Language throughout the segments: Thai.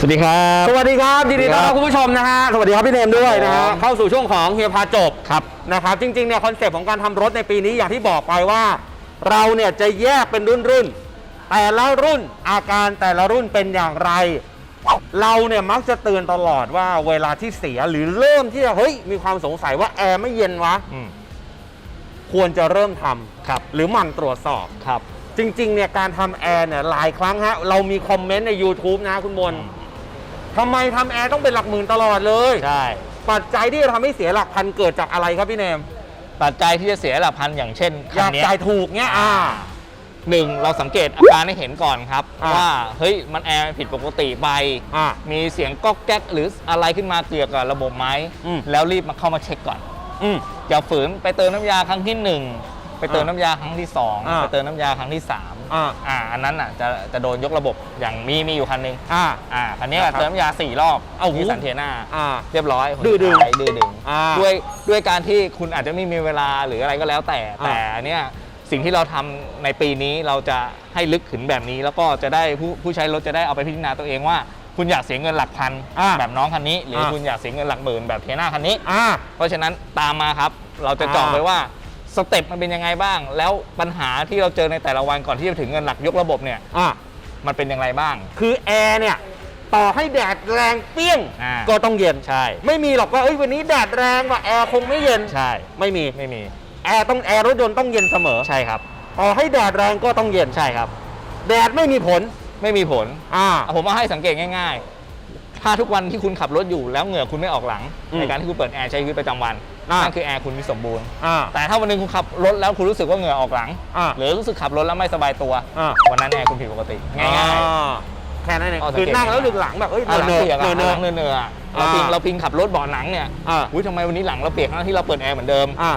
สวัสดีครับ สวัสดีครับยินดีต้อนรับคุณผู้ชมนะฮะสวัสดีครับพี่เนมด้วยนะฮะครับเข้าสู่ช่วงของเฮียพาจบครับนะครับ จริงๆเนี่ยคอนเซปต์ของการทำรถในปีนี้อย่างที่บอกไปว่า เราเนี่ยจะแยกเป็นรุ่นรุ่นๆแต่ละรุ่นอาการแต่ละรุ่นเป็นอย่างไร เราเนี่ยมักจะเตือนตลอดว่าเวลาที่เสียหรือเริ่มที่จะเฮ้ยมีความสงสัยว่าแอร์ไม่เย็นวะอืมควรจะเริ่มทำครับ หรือหมั่นตรวจสอบครับ จริงๆเนี่ยการทำแอร์เนี่ยหลายครั้งฮะเรามีคอมเมนต์ใน YouTube นะคุณบน ทำไมทำแอร์ต้องเป็นหลักหมื่นตลอดเลย ใช่ ปัจจัยที่จะทำให้เสียหลักพันเกิดจากอะไรครับพี่เนม ปัจจัยที่จะเสียหลักพันอย่างเช่นอคัยานกเนี้ยจ่ายถูกเนี้ยอ่า หนึ่งเราสังเกตอาการให้เห็นก่อนครับ อ่า ว่าเฮ้ยมันแอร์ผิดปกติไป อ่า มีเสียงก๊อกแก๊กหรืออะไรขึ้นมาเกี่ยวกับระบบไหมอืม แล้วรีบมาเข้ามาเช็คก่อน อืม อย่าฝืนไปเติมน้ำยาครั้งที่หนึ่งไปเติมอ่าน้ำยาครั้งที่สองอ่า ไปเติมน้ำยาครั้งที่สาม อ่า อ่าอันนั้นอะจะจะโดนยกระบบอย่างมีมีอยู่คันหนึงอ่า อ่าคันนี้นะครับเติมน้ำยาสี่รอบเอาหูที่สันเทียนาอ่าเรียบร้อยดื้อดึงคนขายดื้อดึงอ่าด้วยด้วยการที่คุณอาจจะไม่มีเวลาหรืออะไรก็แล้วแต่ อ่า แต่อันเนี้ยสิ่งที่เราทำในปีนี้เราจะให้ลึกถึงแบบนี้ แล้วก็จะได้ผู้ผู้ใช้รถจะได้เอาไปพิจารณาตัวเองว่า คุณอยากเสียเงินหลักพันอ่าแบบน้องคันนี้ หรืออา คุณอยากเสียเงินหลักหมื่นแบบเทียนาคันนี้ อ่า เพราะฉะนั้นตามมาครับ เราจะเจาะอ่า ไปว่า สเต็ปมันเป็นยังไงบ้าง แล้วปัญหาที่เราเจอในแต่ละวันก่อนที่จะถึงเงินหลักยกระบบเนี่ย อ่ามันเป็นอย่างไรบ้าง คือแอร์เนี่ย ต่อให้แดดแรงเปี้ยง อ่า ก็ต้องเย็น ใช่ ไม่มีหรอกว่าเอ้ยวันนี้แดดแรงว่าแอร์คงไม่เย็น ใช่ ไม่มี ไม่มี แอร์ต้องแอร์รถยนต์ต้องเย็นเสมอ ใช่ครับ ต่อให้แดดแรงก็ต้องเย็น ใช่ครับ แดดไม่มีผล ไม่มีผลอ่า อะผมเอาให้สังเกตง่าย ๆ ถ้าทุกวันที่คุณขับรถอยู่แล้วเหงื่อคุณไม่ออกหลัง อืม ในการที่คุณเปิดแอร์ใช้ชีวิตประจำวัน อ่านั่ นั่นคือแอร์คุณมีสมบูรณ์ อ่า แต่ถ้าวันหนึงคุณขับรถแล้วคุณรู้สึกว่าเหงื่อออกหลัง อ่าหรือรู้สึกขับรถแล้วไม่สบายตัว อ่า วันนั้นแอร์คุณผิดปกติ ง่าย อ่แค่นั้นเองเอาสังคือเกตนั่งแล้วดึงหลังแบบเอ้ยๆอะหลังเนอะเปียกเนอะอะเนหอะลังเนื้อๆอะเราอ่าพิงเราพิงขับรถเบาะหนังเนี่ยอ่าอุ้ยทำไมวันนี้หลังเราเปียกทั้งที่เราเปิดแอร์เหมือนเดิม อ่า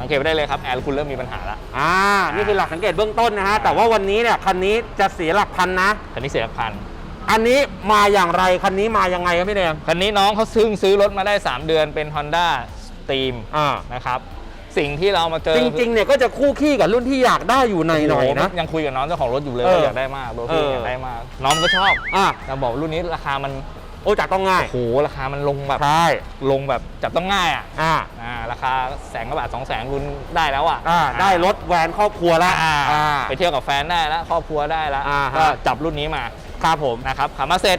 สังเกตไปได้เลยครับแอร์คุณเริ่มมีปัญหาละ อ่า นี่คือหลักสังเกตเบื้องต้นนะฮะ แต่ว่าวันนี้เนี่ยคันนี้จะเสียหลักพันนะ คันนี้เสียพัน อันนี้มาอย่างไร คันนี้มายังไงครับพี่เนมคันนี้น้องเขาซึ่งซื้อรถมาได้ 3 เดือนเป็น Honda Stream อ่า นะครับ สิ่งที่เรามาเจอจริงๆเนี่ยก็จะคู่ขี้กับรุ่นที่อยากได้อยู่ในหน่อยๆนะ โโยังคุยกับน้องเจ้าของรถอยู่เลยเออว่าอยากได้มากโบพี่เออ อยากได้มาก น้องก็ชอบอ่าแต่บอกรุ่นนี้ราคามันโอ้จัดต้องง่ายโอ้โหราคามันลงแบบใช่ลงแบบจับต้องง่ายอะอ่าอ่าราคาแสนกว่าบาทสองแสนคุณได้แล้วอะอ่าได้รถแวนครอบครัวแล้วอ่าอ่า ไปเที่ยวกับแฟนได้แล้วครอบครัวได้แล้วอ่าฮะ ก็จับรุ่นนี้มาครับผม นะครับขับมาเสร็จ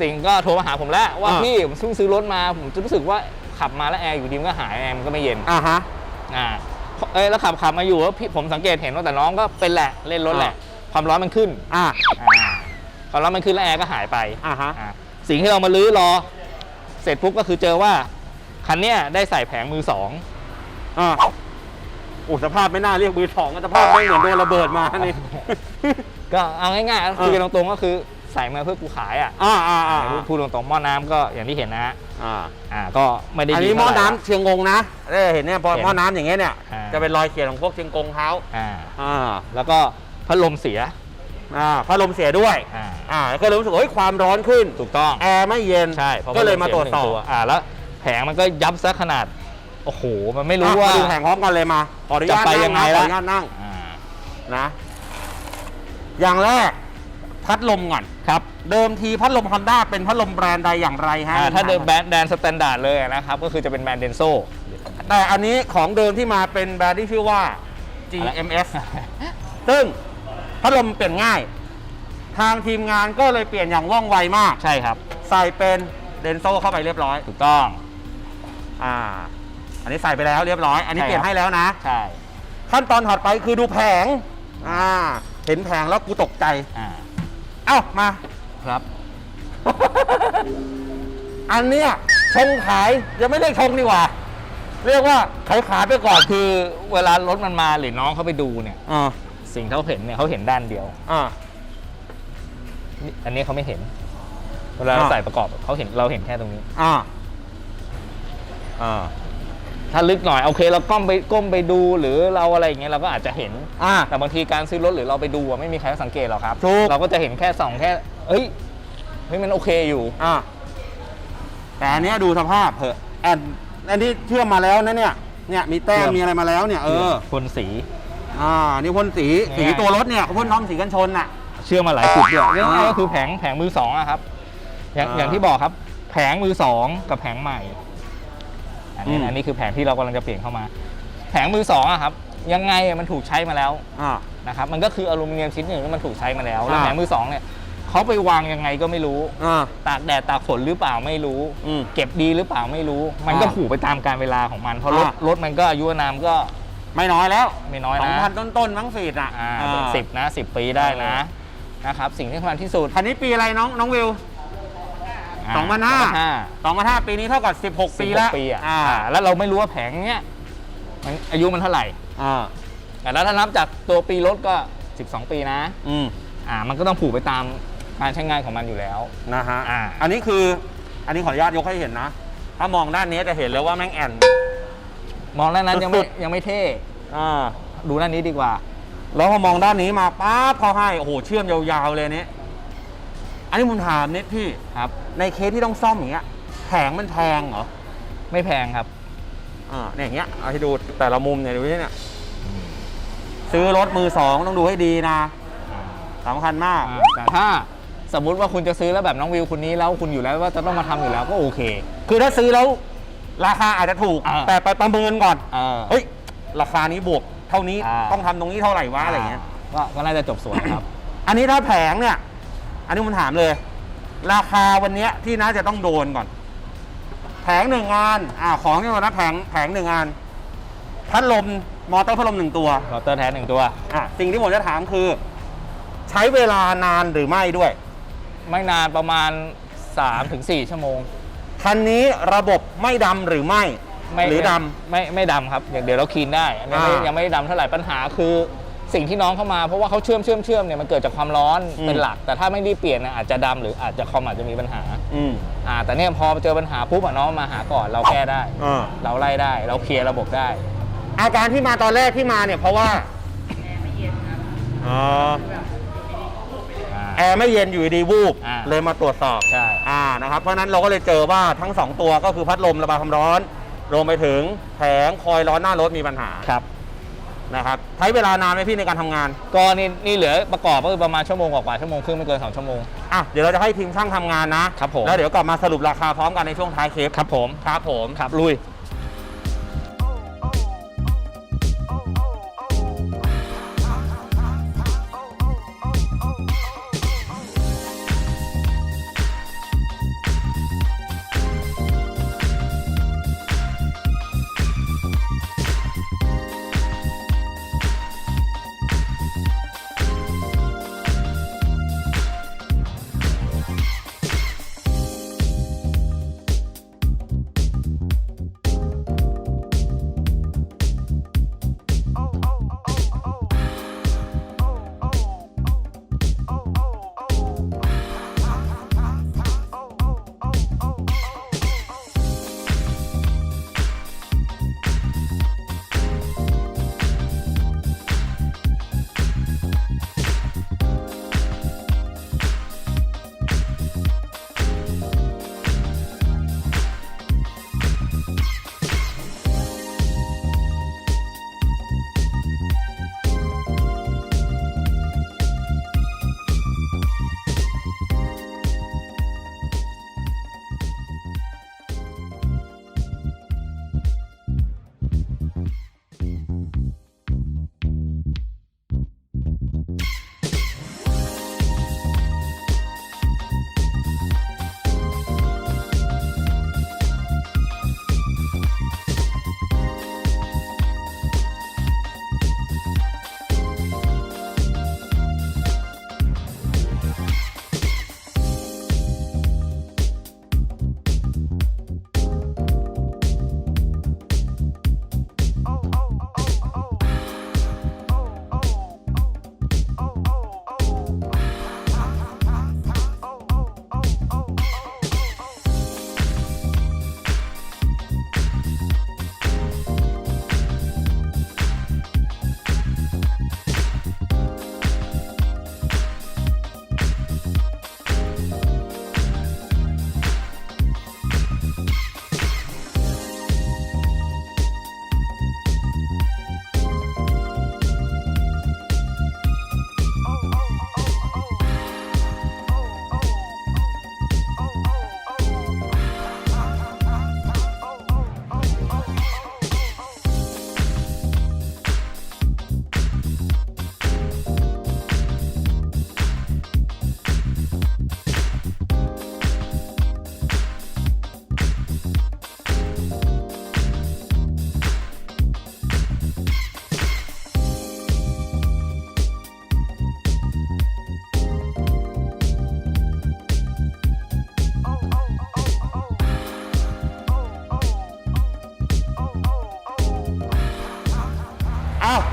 สิ่งก็โทรมาหาผมแล้วว่าอ่า พี่ผมเพิ่งซื้อรถมาผมจะรู้สึกว่า ขับมาแล้วแอร์อยู่ดีมันก็หายแอร์มันก็ไม่เย็นอ่าฮะอ่าเอ้ยแล้วขับขับมาอยู่แล้วพี่ผมสังเกตเห็นว่าแต่น้องก็เป็นแหละเล่นรถแหละ ความร้อนมันขึ้นอ่าอ่าความร้อนมันขึ้นแล้วแอร์ก็หายไปอ่าฮะอ่าสิ่งที่เรามาลื้อรอ เสร็จปุ๊บก็คือเจอว่าคันเนี้ยได้ใส่แผงมือสองอ่าโอ้สภาพไม่น่าเรียกมือสองสภาพไม่เหมือนโดนระเบิดมานี่ก็เอาง่ายๆก็คุยกันตรงๆก็คือใส่มาเพื่อกูขายอะอ่าอ่าอ่าพูดตรงๆหม้อน้ำก็อย่างที่เห็นนะฮะ อ่าอ่าก็ไม่ได้อันดีนี้หม้อเท่าไหร่น้ำเชียงกงนะได้เห็นเนี่ยพอเห็นหม้อน้ำอย่างเงี้ยเนี่ยอ่าจะเป็นรอยเขียนของพวกเชียงกงเขาอ่าอ่าแล้วก็พัดลมเสียอ่าพัดลมเสียด้วยอ่าอ่าก็เลยรู้สึกว่าเฮ้ยความร้อนขึ้นถูกต้องแอร์ไม่เย็นใช่พระก็เลยมาพัตดรวจสีสอบหนึ่งอ่าแล้วแผงมันก็ยับซะขนาดโอ้โหมันไม่รู้อะว่ามาดูแผงพร้อมกันเลยมาขออนุญาตจะไปนั่ยังไงนะขอล่ะอนุญาตนั่งอ่านะอย่างแรก พัดลมก่อน ครับเดิมทีพัดลมฮอนด้าเป็นพัดลมแบรนด์ใดอย่างไรฮะอ่าถ้าเดิมแบรนด์แดนสแตนดาร์ดเลยนะครับ ก็คือจะเป็นแบรนด์เดนโซ แต่อันนี้ของเดิมที่มาเป็นแบรนด์ที่ชื่อว่า GMS ซึ่งพัดลมเปลี่ยนง่าย ทางทีมงานก็เลยเปลี่ยนอย่างว่องไวมาก ใช่ครับ ใส่เป็นเดนโซเข้าไปเรียบร้อย ถูกต้อง อ่า อันนี้ใส่ไปแล้วเรียบร้อย อันนี้ใช่เปลี่ยนให้แล้วนะ ใช่ขั้นตอนถัดไปคือดูแผง อ่า เห็นแผงแล้วกูตกใจ อ่า เอ้ามา ครับ อันเนี้ยชงขายยังไม่ได้ชงดีกว่า เรียกว่าขายขายไปก่อนคือเวลารถมันมาหรือน้องเขาไปดูเนี่ย อ่าสิ่งที่เขาเห็นเนี่ยเขาเห็นด้านเดียว อ่า นี่อันนี้เขาไม่เห็น เวลาเราอ่า ใส่ประกอบเขาเห็นเราเห็นแค่ตรงนี้ อ่า อ่า ถ้าลึกหน่อยโอเคเราก้มไปก้มไปดูหรือเราอะไรอย่างเงี้ยเราก็อาจจะเห็น อ่า แต่บางทีการซื้อรถหรือเราไปดูอะไม่มีใครสังเกตหรอกครับ ถูก เราก็จะเห็นแค่สองแค่เฮ้ยเฮ้ยมันโอเคอยู่ อ่าแต่อันเนี้ยดูสภาพเถอะแอนอันนี้เชื่อมมาแล้วนะเนี่ย เนี่ยมีแต้มเชื่อม มีอะไรมาแล้วเนี่ยเออ คนสี อ่า นี่พ่นสี สีง่ายๆ ตัวรถเนี่ยพ่นน้อมสีกันชนน่ะ เชื่อมาหลายจุดด้วยอ่าง่ายๆก็คือแผงแผงมือสองอะครับ อย่างอ่า อย่างที่บอกครับ แผงมือสองกับแผงใหม่ อันนี้อืม อันนี้คือแผงที่เรากำลังจะเปลี่ยนเข้ามา แผงมือสองอะครับยังไงอะมันถูกใช้มาแล้วอ่า นะครับมันก็คืออลูมิเนียมชิ้นหนึ่งที่มันถูกใช้มาแล้วแล้วอ่า แผงมือสองเนี่ยเขาไปวางยังไงก็ไม่รู้ อ่า ตากแดดตากฝนหรือเปล่าไม่รู้ อืม เก็บดีหรือเปล่าไม่รู้ มันก็อ่าผูกไปตามการเวลาของมันเพราะรถอ่ารถมันก็อายุนามก็ไม่น้อยแล้วไม่น้อยสองนะพันต้นๆมั้งฟีดอะอ่าอ่าสิบนะสิบปีได้นะนะครับสิ่งที่สำคัญที่สุดคันนี้ปีอะไรน้องน้องวิวาสองพันห้า สองพันห้า2 5ปีนี้เท่ากับ 16 ปี16แล้วปีอะอ่าอ่าแล้วเราไม่รู้ว่าแผงเนี้ยมันอายุมันเท่าไหร่อ่าแต่แล้วถ้านับจากตัวปีรถก็ 12 ปีนะอืมอ่ามันก็ต้องผูกไปตามการใช้งานของมันอยู่แล้ว นะฮะอ่า อันนี้คืออันนี้ขออนุญาตยกให้เห็นนะ ถ้ามองด้านนี้จะเห็นเลยว่าแม่งแอนมองด้านนั้นยังไม่สุดยังไม่เท่อ่าดูด้านนี้ดีกว่า แล้วพอมองด้านนี้มาปั๊บเขาให้โอ้โหเชื่อมยาวๆเลยอันนี้ อันนี้ผมถามนิดพี่ ครับ ในเคสที่ต้องซ่อมอย่างเงี้ยแผงมันแพงเหรอ ไม่แพงครับ อ่าเนี่ยอย่างเงี้ยเอาให้ดูแต่ละมุมเนี่ยดูที่เนี่ย ซื้อรถมือสองต้องดูให้ดีนะสำคัญมากอ่าแต่ถ้าสมมุติว่าคุณจะซื้อแล้วแบบน้องวิวคนนี้แล้วคุณอยู่แล้วว่าจะต้องมาทำอยู่แล้วก็โอเค คือถ้าซื้อแล้วราคาอาจจะถูก อ่า แต่ไปประเมินก่อน เออ เฮ้ย ราคานี้บวกเท่านี้อ่า ต้องทำตรงนี้เท่าไหร่วะอะไรเงี้ย ก็ก็น่าจะจบสวยครับ อันนี้ถ้าแผงเนี่ย อันนี้ผมถามเลย ราคาวันเนี้ยที่น่าจะต้องโดนก่อน แผงหนึ่งงานอ่าของที่เรานะแผงแผงหนึ่งงาน พัดลมมอเตอร์พัดลมหนึ่งตัวรอเตอร์แท้หนึ่งตัวอะสิ่งที่ผมจะถามคือ ใช้เวลานานหรือไม่ด้วย ไม่นานประมาณ 3-4 ชั่วโมง คันนี้ระบบไม่ดำหรือไม่ ไม่หรือดไม่ไม่ดำครับอย่างเดี๋ยวเราคลีนได้อันนี้ไม่อ่ายั ยังไม่ได้ดำเท่าไหร่ปัญหาคือ สิ่งที่น้องเข้ามาเพราะว่าเขาเชื่อมเชื่อมเชื่อมเนี่ยมันเกิดจากความร้อนอืม เป็นหลัก แต่ถ้าไม่ได้เปลี่ยนนะอาจจะดำหรืออาจจะคอมอาจจะมีปัญหาำอืมอ่าแต่เนี่ยพอเจอปัญหาปุ๊บอะน้องมาหาก่อนเราแก้ได้ อ่าเราไล่ได้เราเคลียร์ระบบได้ อาการที่มาตอนแรกที่มาเนี่ยเพราะว่าอ๋ออ่าแอร์ไม่เย็นอยู่ดีๆวูบอ่า เลยมาตรวจสอบ ใช่ อ่านะครับเพราะฉะนั้นเราก็เลยเจอว่าทั้ง 2 ตัวก็คือพัดลมระบายความร้อนรวมไปถึงแผงคอยร้อนหน้ารถมีปัญหา ครับ นะครับใช้เวลานานไหมพี่ในการทำงาน ก็นี่นี่เหลือประกอบก็คือประมาณชั่วโมงกว่าๆชั่วโมงครึ่งไม่เกิน 2 ชั่วโมง อะเดี๋ยวเราจะให้ทีมช่างทำงานนะครับผม แล้วเดี๋ยวกลับมาสรุปราคาพร้อมกันในช่วงท้ายคลิปครับผม ครับผม ครับลุย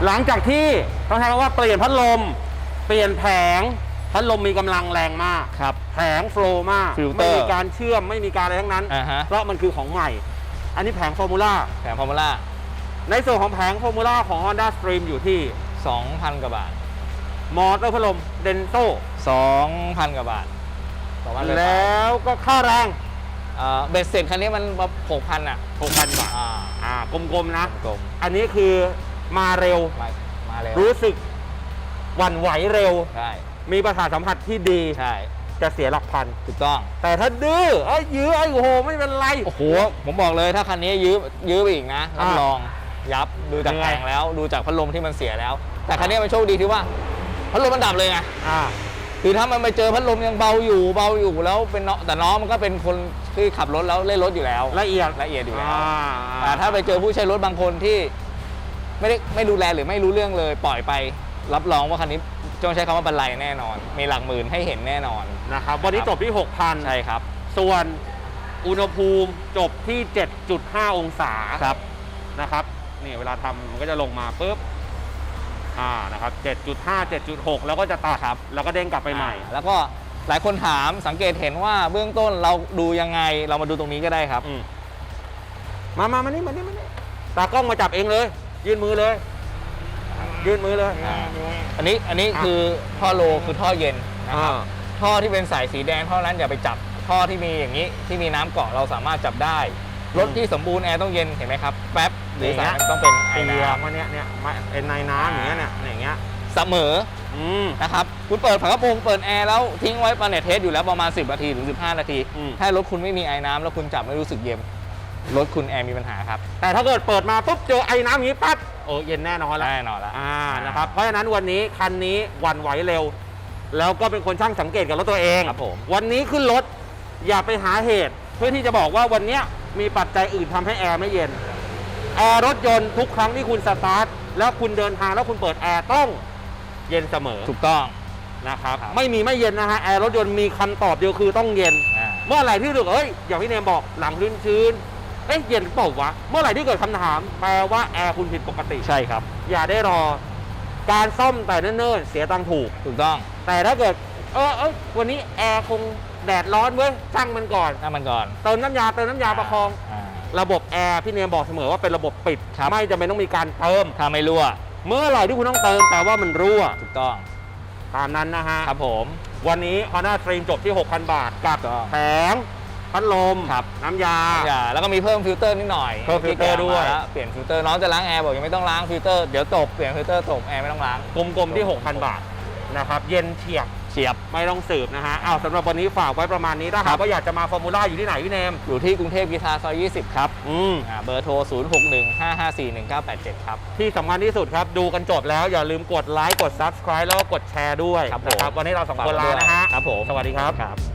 หลังจากที่ต้องใช้คำว่าเปลี่ยนพัดลม เปลี่ยนแผงพัดลมมีกำลังแรงมากครับแผงโฟล์มากฟิลเตอร์ไม่มีการเชื่อมไม่มีการอะไรทั้งนั้น อ่าฮะ เพราะมันคือของใหม่ อันนี้แผงฟอร์มูล่าแผงฟอร์มูล่าในส่วนของแผงฟอร์มูล่าของ Honda Stream อยู่ที่2,000 กว่าบาท มอเตอร์พัดลมเดนโซ2,000 กว่าบาท2,000ไปแล้วก็ค่าแรงเอ่อเบ็ดเสร็จคันนี้มัน6,000อะ6,000 บาทอ่าอ่ากลมๆนะ กลมอันนี้คือ มาเร็ว มามาเลยรู้สึกหวั่นไหวเร็ว ใช่มีประสาทสัมผัสที่ดีใช่จะเสียหลักพัน ถูกต้อง แต่ถ้าดื้อเอ้ยยื้อไอ้โหไม่เป็นไร โอ้โหผมบอกเลยถ้าคันนี้ยื้อยื้อไปอีกนะรับอ่ารองยับดูจากเหนื่แผอยงแล้ว ดูจากพัดลมที่มันเสียแล้ว แต่คันนี้มันโชคดีที่ว่า พัดลมมันดับเลยไงอ่า คือถ้ามันไปเจอพัดลมยังเบาอยู่เบาอยู่แล้วเป็นน้องแต่น้องมันก็เป็นคนที่ขับรถแล้วเล่นรถอยู่แล้ว ละเอียดละเอียดอยู่แล้ว อ่า แต่ถ้าไปเจอผู้ใช้รถบางคนที่ ไม่ได้ไม่ดูแลหรือไม่รู้เรื่องเลย ปล่อยไป รับรองว่าคันนี้ต้องใช้คำว่าบรรลัยแน่นอน มีหลักหมื่นให้เห็นแน่นอน นะครับวันนี้จบที่ 6,000 ใช่ครับ ส่วนอุณหภูมิจบที่ 7.5 องศาครับนะครับนี่เวลาทำมันก็จะลงมาปุ๊บอ่านะครับ 7.5 7.6 แล้วก็จะตัดครับแล้วก็เด้งกลับไปใหม่อ่าแล้วก็หลายคนถามสังเกตเห็นว่าเบื้องต้นเราดูยังไงเรามาดูตรงนี้ก็ได้ครับ อืมมามามานี่มานี่มานี่ตากล้องมาจับเองเลย ยื่นมือเลย ยื่นมือเลย อ่าอันนี้อันนี้อะคือท่อโลคือท่อเย็นนะครับอ่า ท่อที่เป็นสายสีแดงเท่านั้นอย่าไปจับท่อที่มีอย่างนี้ที่มีน้ำเกาะเราสามารถจับได้รถที่สมบูรณ์แอร์ต้องเย็นเห็นไหมครับแป๊บหรือสายมันต้องเป็นไอไอเดียน้มาเนี่ยเนี่ยมาเป็นในน้ำอย่างเงี้ยเนี่ยอย่างเงี้ยำเสมอ อืม นะครับคุณเปิดฝากระโปรงเปิดแอร์แล้วทิ้งไว้ประเนตเทสอยู่แล้วประมาณ 10 นาทีถึง 15 นาที อืม ถ้ารถคุณไม่มีไอ้น้ำแล้วคุณจับไม่รู้สึกเย็น รถคุณแอร์มีปัญหาครับ แต่ถ้าเกิดเปิดมาปุ๊บเจอไอ้น้ำอย่างนี้ปั๊บโอ้เย็นแน่นอนแล้วแน่นอนละอ่านะครับเพราะฉะนั้นวันนี้คันนี้หวันไหวเร็ว แล้วก็เป็นคนช่างสังเกตกับรถตัวเองครับผมวันนี้ขึ้นรถอย่าไปหาเหตุ เพื่อที่จะบอกว่าวันเนี้ยมีปัจจัยอื่นทำให้แอร์ไม่เย็นแอร์รถยนต์ทุกครั้งที่คุณสตาร์ทแล้วคุณเดินทางแล้วคุณเปิดแอร์ต้องเย็นเสมอถูกต้องนะครับครับไม่มีไม่เย็นนะฮะแอร์รถยนต์มีคำตอบเดียวคือต้องเย็นอ่าเมื่อไหร่ที่รู้สึกเอ้ยอย่างพี่เนมบอกหลังชื้นชื้นๆ เอ๊ะเย็นหรือเปล่าวะ เมื่อไหร่ที่เกิดคำถามแปลว่าแอร์คุณผิดปกติ ใช่ครับ อย่าได้รอ การซ่อมแต่เนิ่นๆ เสียตังค์ถูก ถูกต้องแต่ถ้าเกิด เออเอยวันนี้แอร์คงแดดร้อนเว้ยช่างมันก่อนถ้ามันก่อนเติมน้ำยาเติมน้ำยาประคองอ่าระบบแอร์พี่เนมบอกเสมอว่าเป็นระบบปิด ครับ ไม่จำเป็นต้องมีการเติม ถ้าไม่รั่ว เมื่อไหร่ที่คุณต้องเติมแปลว่ามันรั่ว ถูกต้อง ตามนั้นนะฮะ ครับผม วันนี้ Honda Stream จบที่ 6,000 บาทกับถูกต้อง แผง พัดลม ครับ น้ำยา อย่าแล้วก็มีเพิ่มฟิลเตอร์นิดหน่อยเพิ่มฟิลเตอร์ด้วย ที่แกะมาแล้เปลี่ยนฟิลเตอร์น้องจะล้างแอร์บอกยังไม่ต้องล้างฟิลเตอร์เดี๋ยวจบเปลี่ยนฟิลเตอร์จบแอร์ไม่ต้องล้างกลมๆที่ 6,000 บาทนะครับ เย็นเฉียบ เฉียบ ไม่ต้องสืบนะฮะอ้าวสำหรับวันนี้ฝากไว้ประมาณนี้ถ้าครัหากบ ว่าอยากจะมาฟอร์มูล่าอยู่ที่ไหนพี่เนม อยู่ที่กรุงเทพกีทาซอย20 ครับอืม อ่าเบอร์โทร 0615541987 ครับ ที่สำคัญที่สุดครับ ดูกันจบแล้วอย่าลืมกดไลค์ กด Subscribe แล้วก็กดแชร์ด้วยครับผม นะครับ วันนี้เราสองคนลานะฮะ ครับผมสวัสดีครับ ครับ